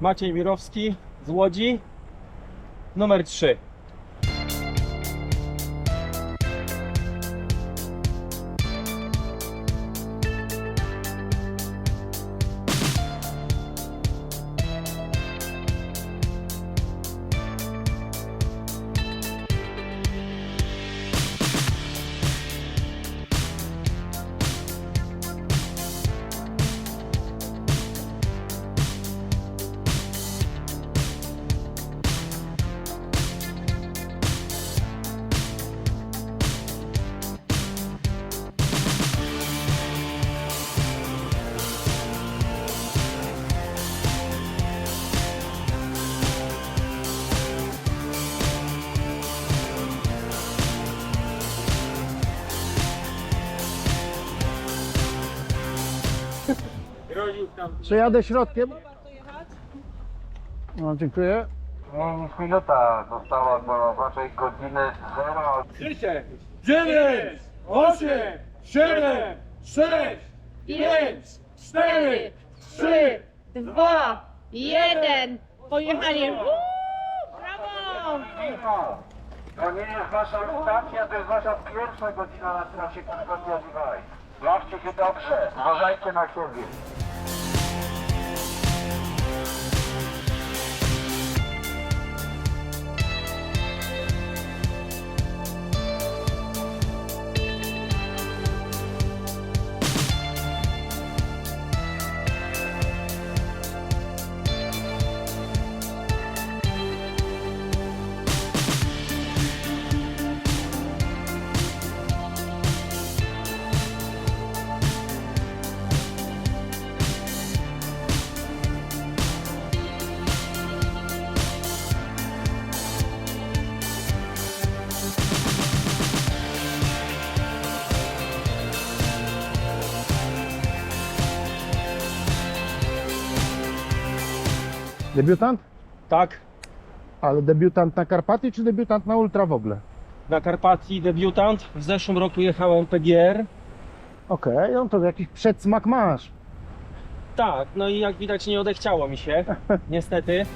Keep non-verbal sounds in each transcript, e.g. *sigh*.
Maciej Mirowski z Łodzi, numer 3. Przejadę środkiem. No, dziękuję. No, minuta została do waszej godziny 0. 9, 8, 7, 6, 5, 4, 3, 2, 1. Pojechali. Uuu, Brawo! To nie jest wasza stacja, to jest wasza pierwsza godzina na trasie Concordia Divide. Bawcie się dobrze, uważajcie na siebie. Debiutant? Tak, Ale debiutant na Karpaty czy debiutant na Ultra w ogóle? na Karpatii debiutant. W zeszłym roku jechałem PGR. Okej, no to jakiś przedsmak masz. Tak, no i jak widać nie odechciało mi się, *laughs* niestety.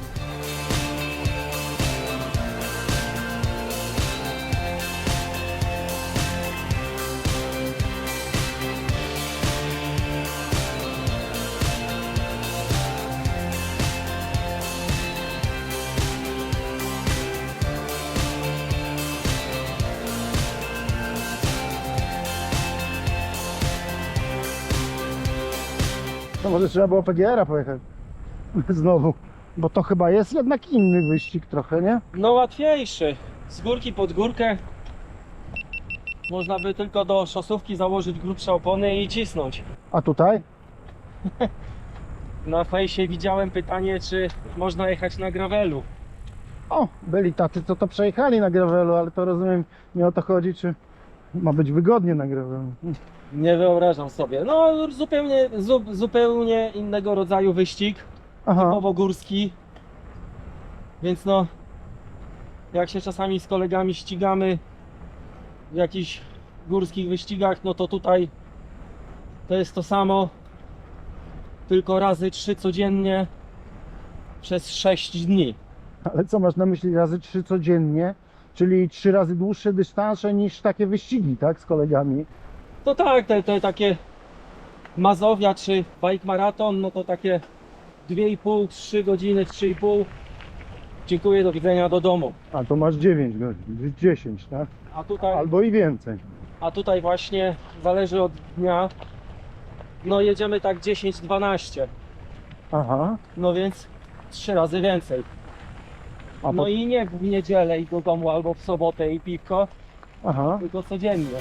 Może trzeba było PGR-a pojechać. *laughs* Znowu. Bo to chyba jest jednak inny wyścig trochę, nie? No łatwiejszy. Z górki pod górkę. Można by tylko do szosówki założyć grubsze opony i cisnąć. A tutaj? Na fejsie widziałem pytanie, czy można jechać na gravelu. O, byli tacy, co to przejechali na gravelu, ale to rozumiem, nie o to chodzi, czy ma być wygodnie na gravelu. Nie wyobrażam sobie. No zupełnie, zu, zupełnie innego rodzaju wyścig. Aha, typowo górski. Więc no, jak się czasami z kolegami ścigamy w jakichś górskich wyścigach, no to tutaj to jest to samo, tylko razy trzy codziennie przez 6 dni. ale co masz na myśli razy trzy codziennie? Czyli trzy razy dłuższe dystanse niż takie wyścigi, tak, z kolegami? To tak, te, te takie Mazowia czy bike maraton, no to takie 2,5-3 godziny, 3,5. Dziękuję, do widzenia do domu. A to masz 9 godzin, 10, tak? A tutaj Albo i więcej. A tutaj właśnie zależy od dnia. No jedziemy tak 10-12. Aha. No więc trzy razy więcej. A No po... i nie w niedzielę i do domu albo w sobotę i piwko, Aha. tylko codziennie.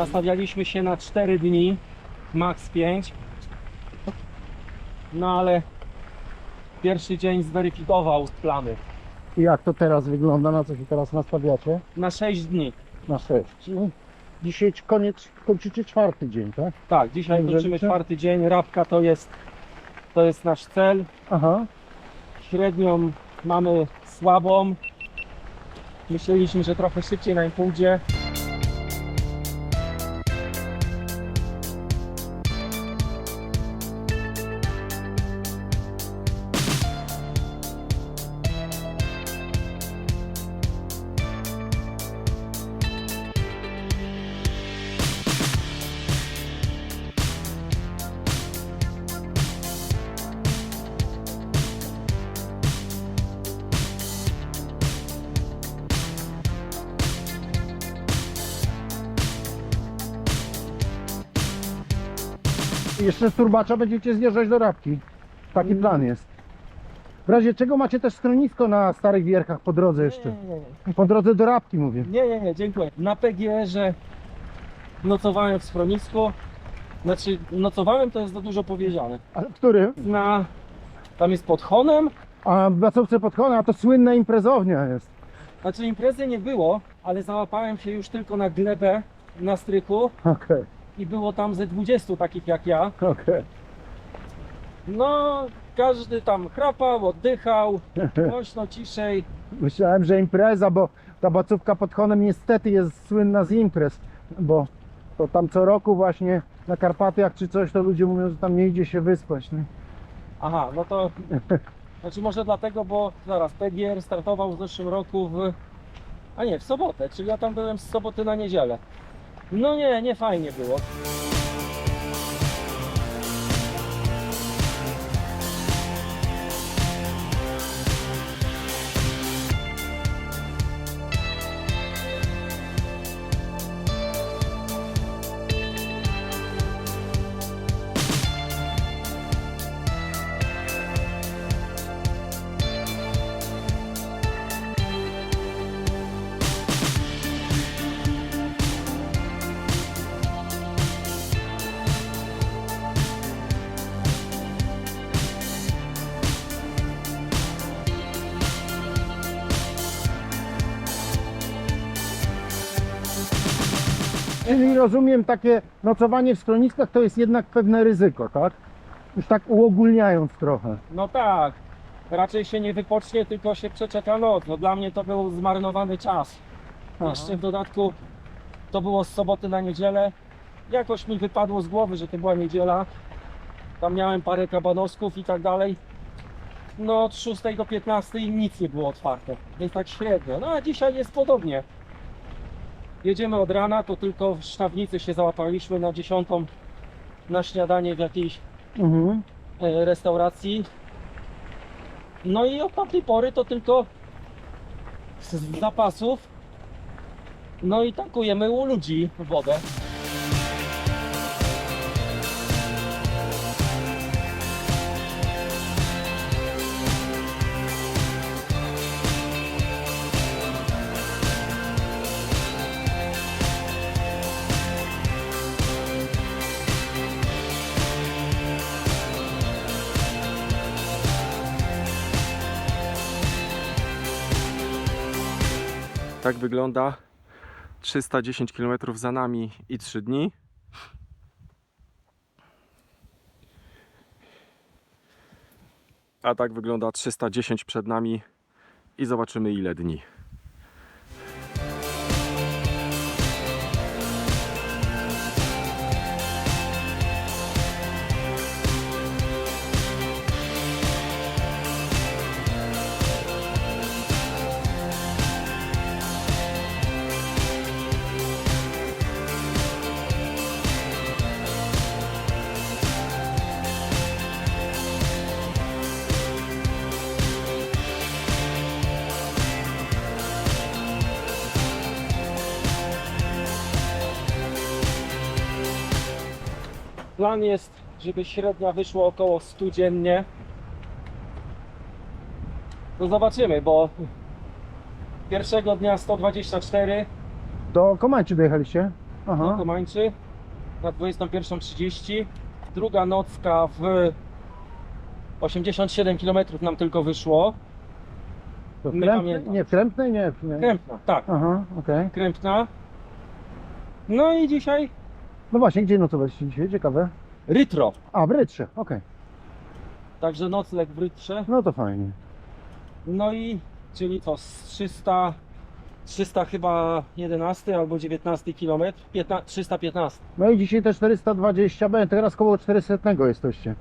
Nastawialiśmy się na 4 dni, max 5. No ale pierwszy dzień zweryfikował plany. I jak to teraz wygląda, na co się teraz nastawiacie? Na 6 dni. Na 6. Czyli dzisiaj koniec, kończycie czwarty dzień, tak? Tak, dzisiaj Dobrze kończymy liczę? czwarty dzień. Rabka to jest, to jest nasz cel. Aha. Średnią mamy słabą. Myśleliśmy, że trochę szybciej nam pójdzie. I jeszcze z turbacza będziecie zjeżdżać do Rabki. Taki plan jest. W razie czego macie też schronisko na Starych Wierchach po drodze jeszcze. Nie, nie, nie. Po drodze do Rabki mówię. Nie, nie, nie, dziękuję. Na PGR-ze nocowałem w schronisku. Znaczy, nocowałem to jest za dużo powiedziane. A który? Na, tam jest pod Honem. A w Bacówce pod Kona, a to słynna imprezownia jest. Znaczy imprezy nie było, ale załapałem się już tylko na glebę na strychu Okej, i było tam ze 20 takich jak ja. okej. No, każdy tam chrapał, oddychał, *laughs* głośno, ciszej. Myślałem, że impreza, bo ta Bacówka pod Honem niestety jest słynna z imprez, bo to tam co roku właśnie na Karpatiach czy coś, to ludzie mówią, że tam nie idzie się wyspać. Nie? Aha, no to. Znaczy może dlatego, bo zaraz PGR startował w zeszłym roku w. A nie, w sobotę, czyli ja tam byłem z soboty na niedzielę. No nie, nie fajnie było. Czyli rozumiem, takie nocowanie w schroniskach to jest jednak pewne ryzyko, tak? Już tak uogólniając trochę. No tak, raczej się nie wypocznie, tylko się przeczeka noc. No dla mnie to był zmarnowany czas. Aha. Jeszcze w dodatku to było z soboty na niedzielę. Jakoś mi wypadło z głowy, że to była niedziela. Tam miałem parę kabanosków i tak dalej. No od 6 do 15 nic nie było otwarte, więc tak średnio. No a dzisiaj jest podobnie. Jedziemy od rana, to tylko w Sznawnicy się załapaliśmy na 10 na śniadanie w jakiejś Mhm. e, restauracji. No i od tamtej pory to tylko z zapasów. No i tankujemy u ludzi wodę. Tak wygląda 310 km za nami i 3 dni. A tak wygląda 310 przed nami i zobaczymy ile dni. Plan jest, żeby średnia wyszła około 100 dziennie. No zobaczymy, bo pierwszego dnia 124 Do Komańczy dojechaliście? do Aha. Komańczy, na 21.30. Druga nocka w 87 km nam tylko wyszło. To w Nie Krępnej? pamiętam. Nie, w Krępnej? Nie. nie. Krępna, tak, Aha, okej. Krępna. No i dzisiaj No właśnie, gdzie nocowaliście dzisiaj? Ciekawe. Rytro. A, w Rytrze, okej. Także nocleg w Rytrze. No to fajnie. No i czyli co, z 300, 300 chyba 11 albo 19 km, 15, 315. No i dzisiaj te 420 B, teraz koło 400 jesteście.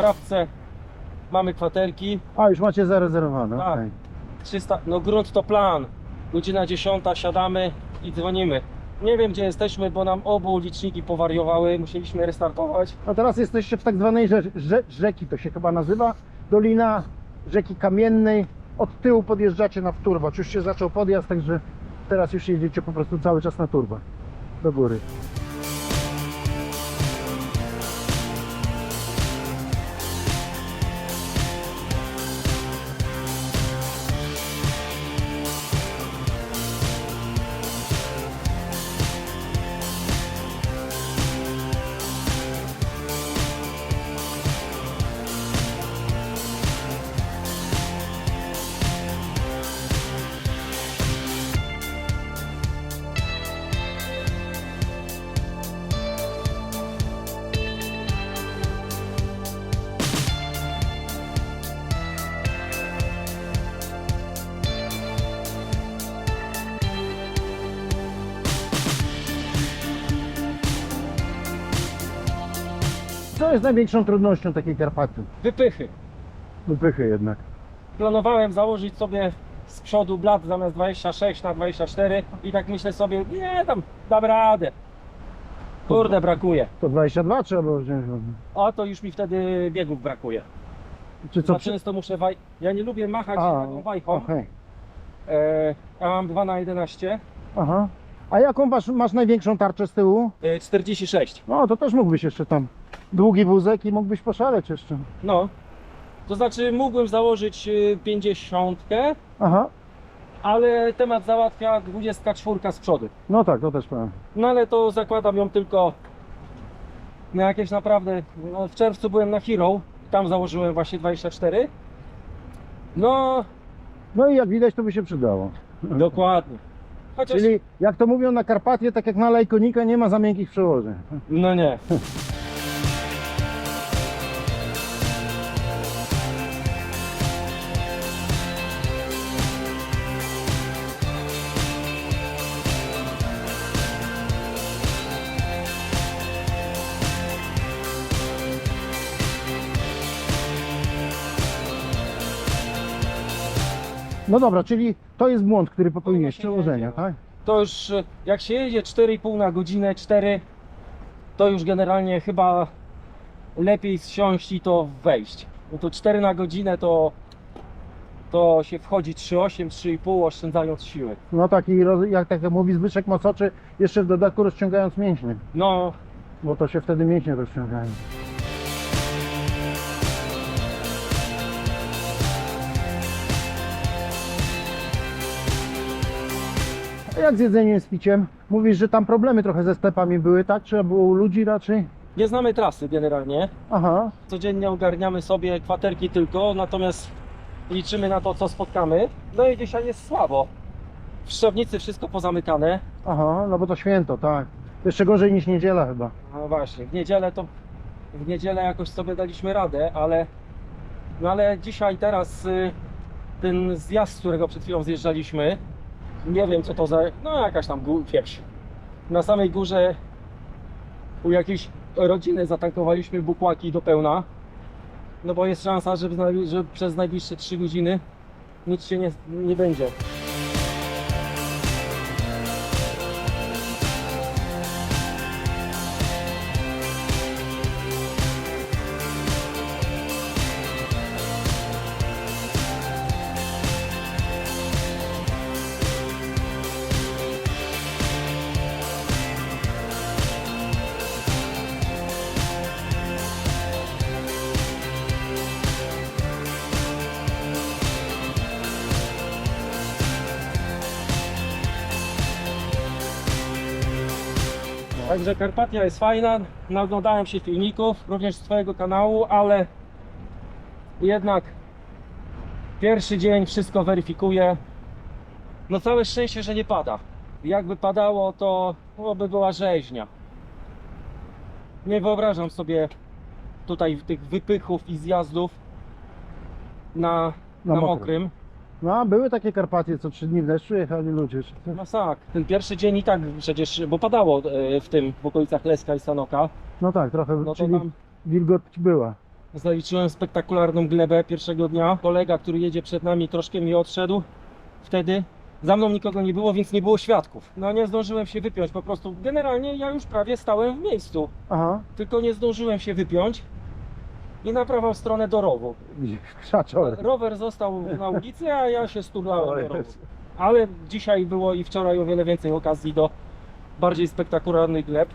W Rawce mamy kwaterki, A, już macie zarezerwowane, Tak. okej. 300, no grunt to plan. Godzina 10, siadamy i dzwonimy. Nie wiem gdzie jesteśmy, bo nam obu liczniki powariowały, musieliśmy restartować. A teraz jesteście w tak zwanej rze rze rzeki, to się chyba nazywa, Dolina Rzeki Kamiennej. Od tyłu podjeżdżacie na turbacz, już się zaczął podjazd, także teraz już jedziecie po prostu cały czas na turbę do góry. Co jest największą trudnością takiej Karpaty? Wypychy. Wypychy jednak. Planowałem założyć sobie z przodu blat zamiast 26 na 24 i tak myślę sobie, nie tam dam radę. Kurde, brakuje. To 22 trzeba wziąć. A to już mi wtedy biegów brakuje. Czy Za co? często muszę waj... Ja nie lubię machać A, taką wajchą. okej. E, ja mam 2 na 11 Aha. A jaką masz, masz największą tarczę z tyłu? e, 46. No to też mógłbyś jeszcze tam. Długi wózek i mógłbyś poszaleć jeszcze. No. To znaczy mógłbym założyć y, 50, Aha. ale temat załatwia 24 z przodu. No tak, to też powiem. No ale to zakładam ją tylko na jakieś naprawdę. No, w czerwcu byłem na Hero, tam założyłem właśnie 24. No, No i jak widać, to by się przydało. dokładnie. Chociaż. Czyli jak to mówią na Karpatie, tak jak na Lajkonika, nie ma za miękkich przełożeń. No nie. *laughs* No dobra, czyli to jest błąd, który popełniłeś, się przełożenia, tak? To już jak się jedzie 4,5 na godzinę, 4, to już generalnie chyba lepiej zsiąść i to wejść. No to 4 na godzinę to to się wchodzi 3,8, 3,5 oszczędzając siły. No tak i roz- jak tak mówi Zbyszek Mococzy, jeszcze w dodatku rozciągając mięśnie, No, bo to się wtedy mięśnie rozciągają. Jak z jedzeniem, z piciem? Mówisz, że tam problemy trochę ze sklepami były, tak? Trzeba było u ludzi raczej? nie znamy trasy generalnie. Aha, Codziennie ogarniamy sobie kwaterki tylko, natomiast liczymy na to, co spotkamy. No i dzisiaj jest słabo. W Szczawnicy wszystko pozamykane. aha, no bo to święto, tak. Jeszcze gorzej niż niedziela chyba. No właśnie, w niedzielę to w niedzielę jakoś sobie daliśmy radę, ale no ale dzisiaj teraz y, ten zjazd, z którego przed chwilą zjeżdżaliśmy, nie wiem co to za, no jakaś tam wieś. Na samej górze u jakiejś rodziny zatankowaliśmy bukłaki do pełna. No bo jest szansa, że, że przez najbliższe 3 godziny nic się nie, nie będzie. Także Karpatia jest fajna, naglądałem się filmików, również z Twojego kanału, ale jednak pierwszy dzień wszystko weryfikuje. No całe szczęście, że nie pada. Jakby padało, to no, by była rzeźnia. Nie wyobrażam sobie tutaj tych wypychów i zjazdów na, Na na, mokrym. mokrym. No, były takie Karpatie, co trzy dni w deszczu jechali ludzie. No tak, ten pierwszy dzień i tak przecież, bo padało e, w tym, w okolicach Leska i Sanoka, No tak, trochę, no czyli tam wilgoć była. Zaliczyłem spektakularną glebę pierwszego dnia. Kolega, który jedzie przed nami, troszkę mi odszedł wtedy. Za mną nikogo nie było, więc nie było świadków. No nie zdążyłem się wypiąć, po prostu generalnie ja już prawie stałem w miejscu. Aha, Tylko nie zdążyłem się wypiąć i naprawał stronę do rowu. krzaczor. Rower został na ulicy, a ja się sturlałem do rowu. Ale dzisiaj było i wczoraj o wiele więcej okazji do bardziej spektakularnych gleb.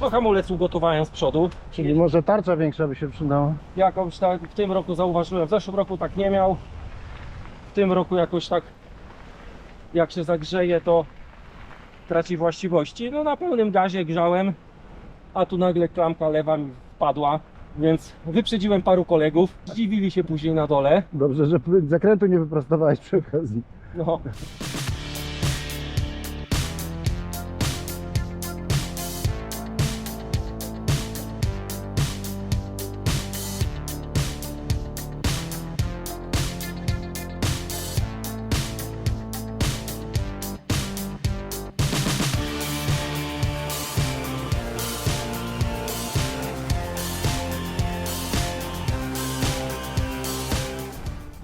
No hamulec ugotowałem z przodu. Czyli może tarcza większa by się przydała. Jakoś tak w tym roku zauważyłem, w zeszłym roku tak nie miał. W tym roku jakoś tak jak się zagrzeje to traci właściwości. No na pełnym gazie grzałem, a tu nagle klamka lewa mi wpadła, więc wyprzedziłem paru kolegów. Zdziwili się później na dole. Dobrze, że zakrętu nie wyprostowałeś przy okazji. No.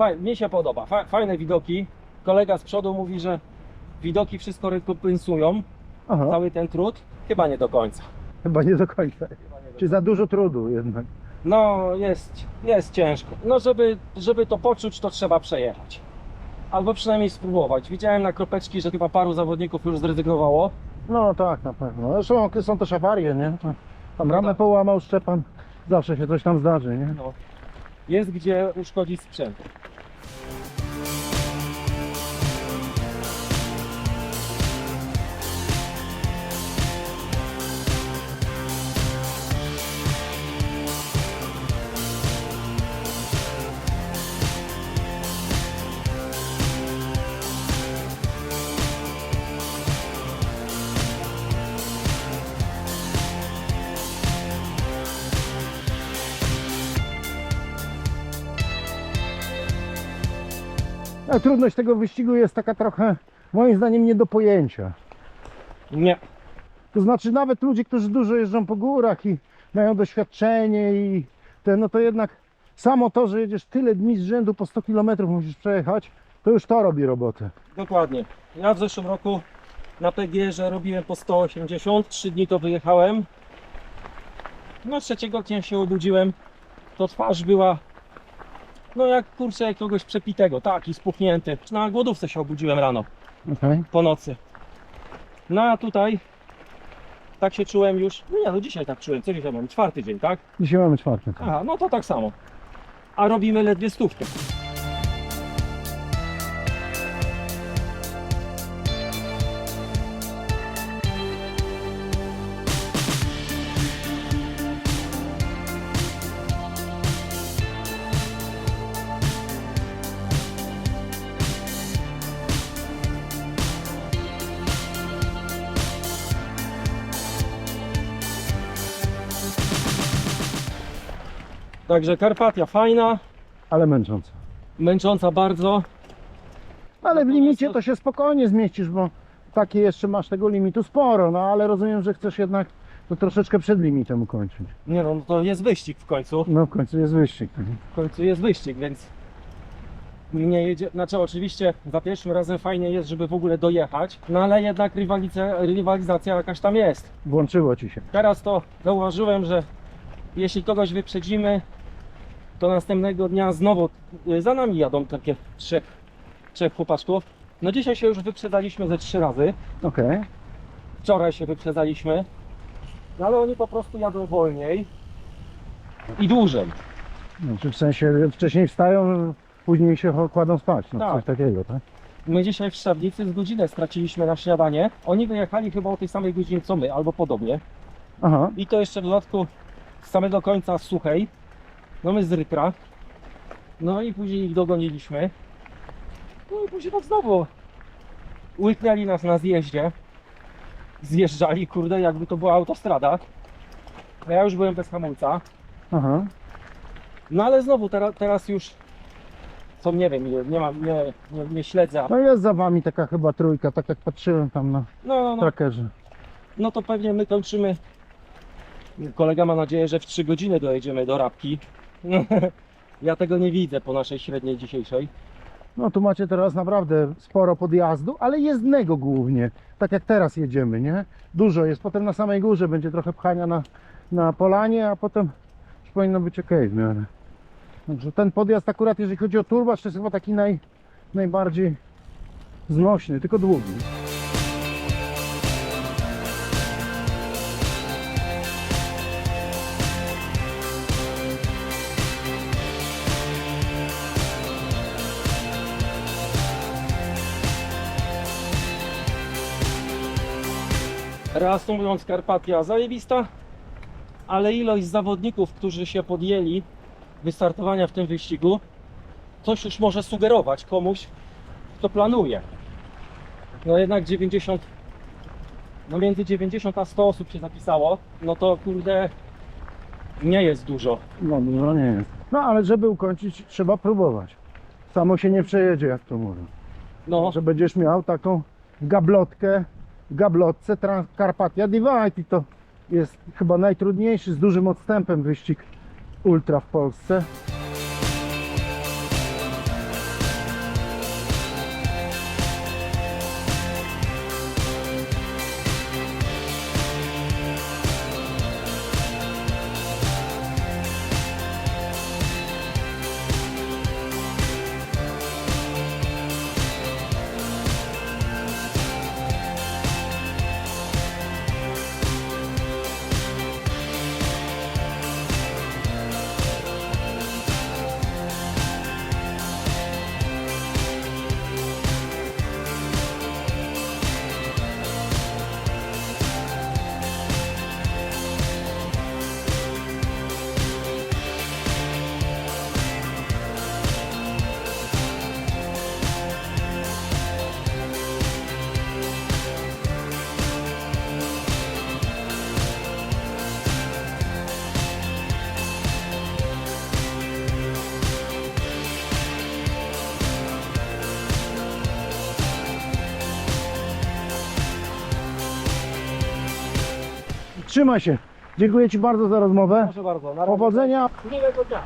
Fajnie, mnie się podoba, Fa- fajne widoki. Kolega z przodu mówi, że widoki wszystko rekompensują, Aha, cały ten trud. Chyba nie do końca. chyba nie do końca. Czy za dużo trudu jednak. No jest, jest ciężko. No żeby, żeby to poczuć, to trzeba przejechać. Albo przynajmniej spróbować. Widziałem na kropeczki, że chyba paru zawodników już zrezygnowało. No tak, na pewno. Zresztą są też awarie, nie? Tam No ramę tak. połamał Szczepan. Zawsze się coś tam zdarzy, nie? No. Jest gdzie uszkodzić sprzęt. Thank you. A trudność tego wyścigu jest taka trochę, moim zdaniem, nie do pojęcia. Nie. To znaczy nawet ludzie, którzy dużo jeżdżą po górach i mają doświadczenie i te, no to jednak samo to, że jedziesz tyle dni z rzędu po 100 km musisz przejechać, to już to robi robotę. Dokładnie. Ja w zeszłym roku na PGR robiłem po 180, 3 dni to wyjechałem. No trzeciego dnia się obudziłem, to twarz była no jak kurczę jak kogoś przepitego, taki spuchnięty. Na głodówce się obudziłem rano, Okay. po nocy. No a tutaj tak się czułem już, no nie no dzisiaj tak czułem, co dzisiaj mam, czwarty dzień, tak? Dzisiaj mamy czwartek. Aha, no to tak samo. A robimy ledwie stówkę. Także Karpatia fajna, Ale męczące. męcząca bardzo. Ale w limicie to- to się spokojnie zmieścisz, bo takie jeszcze masz tego limitu sporo, no ale rozumiem, że chcesz jednak to troszeczkę przed limitem ukończyć. Nie no, to jest wyścig w końcu. No w końcu jest wyścig. W końcu jest wyścig, więc nie jedzie. Znaczy oczywiście za pierwszym razem fajnie jest, żeby w ogóle dojechać, no ale jednak rywalizacja, rywalizacja jakaś tam jest. Włączyło ci się. Teraz to zauważyłem, że jeśli kogoś wyprzedzimy, to następnego dnia znowu y, za nami jadą takie trzech, trzech chłopaczków. No dzisiaj się już wyprzedzaliśmy ze trzy razy. Okej. wczoraj się wyprzedzaliśmy. No ale oni po prostu jadą wolniej i dłużej. No, czy w sensie wcześniej wstają, później się kładą spać. No, Tak. coś takiego, tak? My dzisiaj w Szczawnicy z godzinę straciliśmy na śniadanie. Oni wyjechali chyba o tej samej godzinie co my, albo podobnie. Aha. I to jeszcze w dodatku z samego końca suchej. No my z Rykra. No i później ich dogoniliśmy. No i później tak znowu łyknęli nas na zjeździe. Zjeżdżali, kurde, jakby to była autostrada. A ja już byłem bez hamulca. Aha. No ale znowu teraz, teraz już co nie wiem, nie, nie mam, nie, nie, nie śledzę. No jest za wami taka chyba trójka, tak jak patrzyłem tam na No, no, no. trackerze. No to pewnie my kończymy. Kolega ma nadzieję, że w 3 godziny dojedziemy do Rabki. *laughs* Ja tego nie widzę po naszej średniej dzisiejszej. No tu macie teraz naprawdę sporo podjazdu, ale jezdnego głównie. Tak jak teraz jedziemy, nie? Dużo jest. Potem na samej górze będzie trochę pchania na, na polanie, a potem już powinno być ok w miarę. Także ten podjazd akurat jeżeli chodzi o turbacz to jest chyba taki naj, najbardziej znośny, tylko długi. Reasumując, Karpatia zajebista, ale ilość zawodników, którzy się podjęli wystartowania w tym wyścigu, coś już może sugerować komuś, kto planuje. No jednak 90, no między 90 a 100 osób się zapisało, no to kurde nie jest dużo. No dużo nie jest. No ale żeby ukończyć trzeba próbować. Samo się nie przejedzie jak to mówią. No, że będziesz miał taką gablotkę, gablotce Transcarpatia Divide i to jest chyba najtrudniejszy z dużym odstępem wyścig ultra w Polsce. Trzymaj się. Dziękuję Ci bardzo za rozmowę. proszę bardzo. Powodzenia. Miłego dnia.